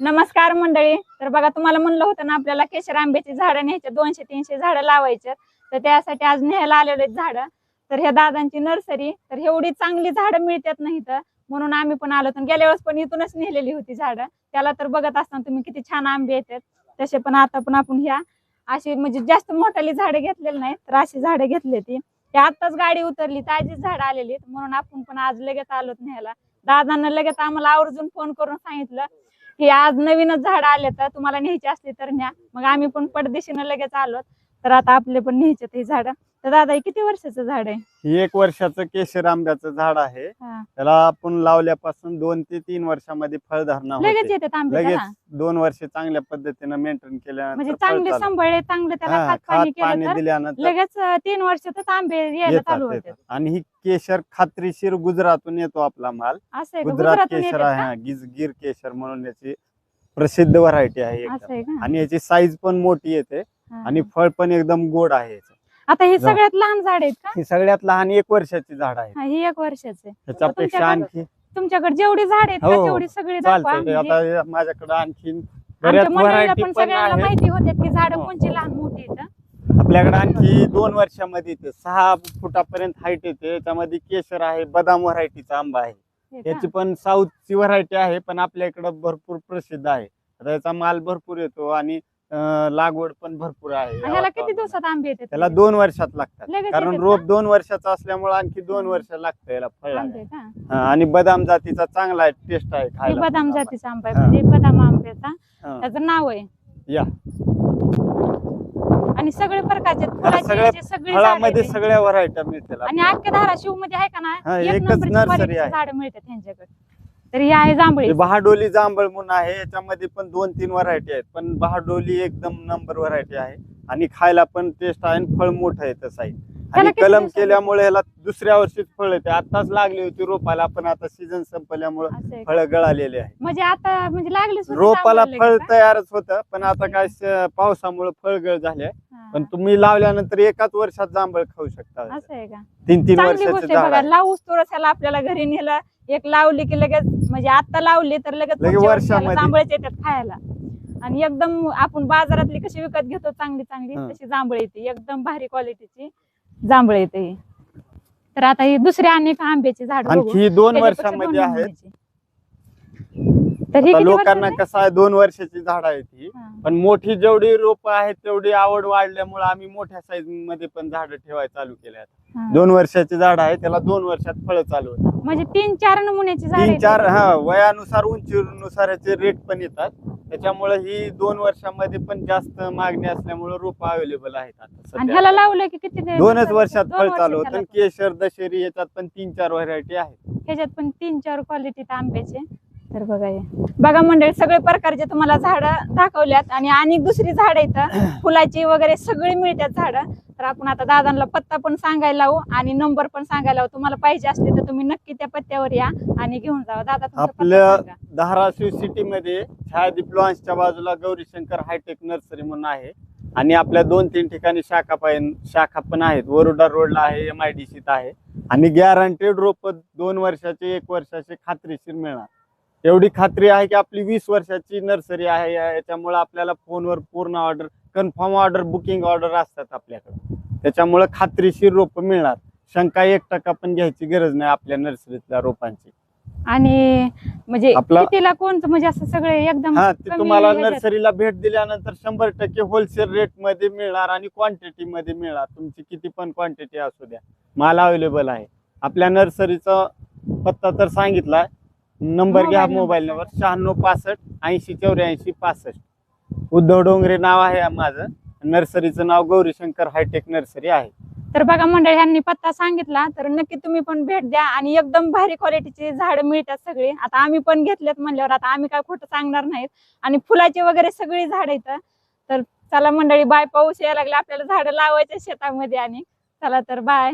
नमस्कार मंडळी. तर बघा तुम्हाला म्हणलं होतं ना आपल्याला केशर आंब्याची झाडं न्यायचे दोनशे तीनशे झाडं लावायचे. तर त्यासाठी आज न्यायला आलेले झाडं. तर ह्या दादांची नर्सरी तर एवढी चांगली झाडं मिळतात नाही तर म्हणून आम्ही पण आलो होतो. गेल्या वेळेस पण इथूनच नेलेली होती झाडं. त्याला तर बघत असताना तुम्ही किती छान आंबे येतात. तसे पण आता पण आपण ह्या अशी म्हणजे जास्त मोठाली झाडं घेतलेली नाही तर अशी झाडं घेतली ती ते आताच गाडी उतरली ताजीच झाडं आलेली म्हणून आपण पण आज लगेच आलोत न्यायला. दादांना लगेच आम्हाला आवर्जून फोन करून सांगितलं. हे आज नवीनच झाड आले तर तुम्हाला न्यायची असली तर न्या. मग आम्ही पण पडदेशीनं लगेच आलो तर आता आपले पण न्यायचे ते झाड तर दादा हे किती वर्षाचं झाड आहे ही एक वर्षाचं केशर आंब्याचं झाड आहे हा. त्याला आपण लावल्यापासून दोन ते तीन वर्षामध्ये फळधारणा लगेच होते आंबे लगेच दोन वर्ष चांगल्या पद्धतीने मेंटेन म्हणजे केल्यानंतर फळ चांगले चालू. सांभाळले चांगलं त्याला हा, खात खात पाणी पाणी केलं तर दिल्यानंतर लगेच अं, तीन वर्षातच आंबे यायला येतात चालू होते येतात. आणि ही केशर खात्रीशीर गुजरातून येतो आपला माल असं आहे का? गुजरात गुजरातून केशर आहे का? हा, गिज गिर केशर म्हणून याची प्रसिद्ध व्हरायटी आहे असं एकदम. आहे का आणि याची साईज पण मोठी येते. आणि फळ पण एकदम गोड आहे याचं. आता हे जा. सगळ्यात लहान झाड आहेत का? ही सगळ्यात लहान एक वर्षाची झाड आहे हा, ही एक वर्षाचे त्याच्यापेक्षा तुमच्याकडे आणखी तुमच्याकडे जेवढी झाड आहेत का हो. तेवढी सगळी दाखवा म्हणजे आता माझ्याकडे आणखीन आमच्या बऱ्याच मंडळीला व्हरायटी पण पण सगळ्यांना आहेत. माहिती होते की झाड हो. कोणची लहान मोठी आहेत आपल्याकडे आणखी दोन वर्षामध्ये येते. सहा फुटापर्यंत हाईट येते. याच्यामध्ये केशर आहे बदाम व्हरायटीचा आंबा आहे. हे का? याची पण साऊथची व्हरायटी आहे पण आपल्या इकडं भरपूर प्रसिद्ध आहे. आता याचा माल भरपूर येतो आणि अं, लागवड पण भरपूर आहे ह्याला किती. दिवसात आंबे येतात त्याला दोन वर्षात लागतात लगेच कारण येतात रोप? दोन वर्षाचा असल्यामुळे आणखी दोन. वर्ष लागतं याला फळ आंबे लागायला. का आणि बदाम जातीचा चांगला आहे टेस्ट आहे हे खायला बदाम जातीचा आंबा आहे हा. म्हणजे बदाम आंब्याचा हा. त्याचं नाव आहे या आणि सगळे प्रकारचे आहेत. फुलाचे सगळ्या याचे सगळी झाडं फळामध्ये आहेत सगळ्या व्हरायट्या मिळतील आणि अख्ख्या धाराशिवमध्ये आहे का ना हा, एक एकच नंबरची nursery quality ची आहे. झाडं मिळतात त्यांच्याकडे तर ही आहे जांभळी हे बहाडोली जांभळ म्हणून आहे याच्यामध्ये पण दोन तीन व्हरायटी आहेत पण बहाडोली एकदम नंबर व्हरायटी आहे आणि खायला पण टेस्ट आहे आणि फळ मोठं आहे तसं आहे आणि कलम? केल्यामुळे ह्याला दुसऱ्या वर्षीच फळ येते आताच लागली होती रोपाला पण आता सीझन संपल्यामुळे. फळ गळालेले आहे म्हणजे आता म्हणजे लागली रोपाला फळ? तयारच होतं पण आता काय पावसामुळे फळगळ झाले हा. पण तुम्ही लावल्यानंतर एकाच वर्षात जांभळ खाऊ शकता असं आहे का तीन तीन वर्षाचे. लावूस थोडस आपल्याला घरी नेलं एक लावली की लगेच म्हणजे आता लावली तर लगेच पुढच्या वर्षामध्ये. जांभळच येतात खायला. आणि एकदम आपण बाजारातली कशी विकत घेतो चांगली चांगली हं. तशी जांभळ येते. एकदम भारी क्वालिटीची जांभळ येते ही. तर आता ही दुसऱ्या अनेक आंब्याची झाड आणखी दोन वर्षामध्ये आहेत. तर ही आता किती लोकांना वर्षाची? कसं आहे दोन वर्षाची झाड आहेत ही हा. पण मोठी जेवढी रोप आहेत तेवढी आवड वाढल्यामुळे आम्ही मोठ्या साईजमध्ये पण झाड ठेवायला चालू केले आहेत हा. दोन वर्षाची झाड आहे त्याला दोन वर्षात फळ चालू होतात म्हणजे तीन चार नमुन्याची झाड तीन चार हा वयानुसार उंचीनुसार याचे रेट पण येतात त्याच्यामुळे ही दोन वर्षामध्ये पण जास्त मागणी असल्यामुळे रोप अवेलेबल आहेत आता आणि सध्या. ह्याला लावलं की किती दिवस दोनच? वर्षात दोन फळ चालू होतं त्याला. केशर दशेरी याच्यात पण तीन चार व्हरायटी आहेत ह्याच्यात पण तीन चार क्वालिटी आंब्याचे तर बघा हे. बघा मंडळी सगळे प्रकारचे तुम्हाला झाडं दाखवल्यात आणि आणि दुसरी झाड इथं फुलाची वगैरे सगळी मिळतात झाडं. तर आपण आता दादांना पत्ता पण सांगायला लावू आणि नंबर पण सांगायला लावू. तुम्हाला पाहिजे असले तर तुम्ही नक्की त्या पत्त्यावर या आणि घेऊन जावा. दादा तुमचा पत्ता आपल्या सांगा. धाराशिव सिटी मध्ये छायादीप लॉन्सच्या बाजूला गौरीशंकर हायटेक नर्सरी म्हणून आहे. आणि आपल्या दोन तीन ठिकाणी शाखा पाहिन शाखा पण आहेत. वरोडा रोडला आहे एम आय डी सीत आहे. आणि गॅरंटेड रोप दोन वर्षाचे एक वर्षाचे खात्रीशीर मिळणार. एवढी खात्री आहे की आपली वीस वर्षाची नर्सरी आहे याच्यामुळे आपल्याला फोनवर पूर्ण order confirm order booking order असतात आपल्याकडे. त्याच्यामुळे खात्रीशीर रोप मिळणार. शंका एक टक्का पण घ्यायची गरज नाही आपल्या नर्सरीतल्या रोपांची. आणि म्हणजे आपला- कितीला कोणतं म्हणजे असं सगळे एकदम हा ते कमी तुम्हाला ह्याच्यात. नर्सरीला भेट दिल्यानंतर शंभर टक्के होलसेल रेटमध्ये मिळणार आणि क्वांटिटी मध्ये मिळणार. तुमची किती पण क्वांटिटी असू द्या. माल अवेलेबल आहे. आपल्या नर्सरीचा पत्ता तर सांगितला नंबर घ्या मोबाईल नंबर. शहाण्णव पासष्ट ऐंशी चौऱ्याऐंशी पासष्ट. उद्धव डोंगरे नाव आहे माझं. नर्सरीचं नाव गौरीशंकर हायटेक नर्सरी आहे. तर बघा मंडळी यांनी पत्ता सांगितला तर नक्की तुम्ही पण भेट द्या आणि एकदम भारी क्वालिटीची झाडं मिळतात सगळी. आता आम्ही पण घेतलेत म्हणल्यावर आता आम्ही काय खोटं सांगणार नाहीत. आणि फुलाची वगैरे सगळी झाडं इथं. तर चला मंडळी बाय. पाऊस यायला लागला आपल्याला झाडं लावायचे शेतामध्ये आणि. चला तर बाय.